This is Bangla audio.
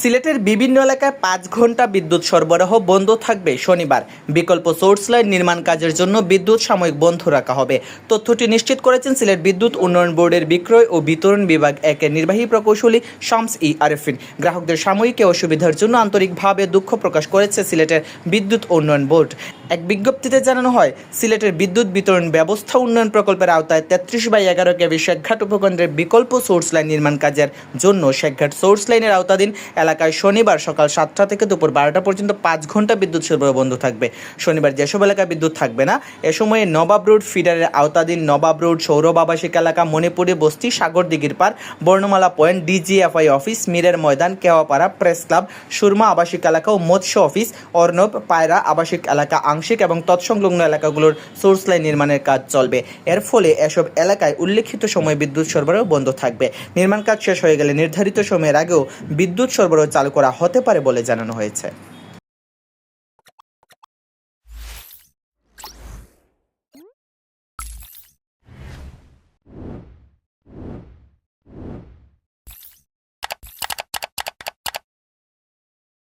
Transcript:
সিলেটের বিভিন্ন এলাকায় পাঁচ ঘণ্টা বিদ্যুৎ সরবরাহ বন্ধ থাকবে শনিবার। বিকল্প সোর্স লাইন নির্মাণ কাজের জন্য বিদ্যুৎ সাময়িক বন্ধ রাখা হবে। তথ্যটি নিশ্চিত করেছেন সিলেট বিদ্যুৎ উন্নয়ন বোর্ডের বিক্রয় ও বিতরণ বিভাগ একের নির্বাহী প্রকৌশলী শামস ই আরেফিন। গ্রাহকদের সাময়িক অসুবিধার জন্য আন্তরিকভাবে দুঃখ প্রকাশ করেছে সিলেটের বিদ্যুৎ উন্নয়ন বোর্ড। এক বিজ্ঞপ্তিতে জানানো হয়, সিলেটের বিদ্যুৎ বিতরণ ব্যবস্থা উন্নয়ন প্রকল্পের আওতায় তেত্রিশ বাই এগারো কেবি শেখঘাট উপকেন্দ্রের বিকল্প সোর্স লাইন নির্মাণ কাজের জন্য শেখঘাট সোর্স লাইনের আওতাধীন এলাকায় শনিবার সকাল সাতটা থেকে দুপুর বারোটা পর্যন্ত পাঁচ ঘণ্টা বিদ্যুৎ সরবরাহ বন্ধ থাকবে। শনিবার যেসব এলাকায় বিদ্যুৎ থাকবে না, এ সময়ে নবাব রোড ফিডারের আওতাধীন নবাব রোড, সৌরভ আবাসিক এলাকা, মণিপুরি, বস্তি, সাগর দিঘির পার বর্ণমালা পয়েন্ট, ডিজিএফআই অফিস, মিরের ময়দান, কেওয়াপাড়া, প্রেস ক্লাব, সুরমা আবাসিক এলাকা ও মৎস্য অফিস, অর্ণব পায়রা আবাসিক এলাকা আংশিক এবং তৎসংলগ্ন এলাকাগুলোর সোর্স লাইন নির্মাণের কাজ চলবে। এর ফলে এসব এলাকায় উল্লেখিত সময়ে বিদ্যুৎ সরবরাহ বন্ধ থাকবে। নির্মাণ কাজ শেষ হয়ে গেলে নির্ধারিত সময়ের আগেও বিদ্যুৎ সরবরাহ চালু করা হতে পারে বলে জানানো হয়েছে।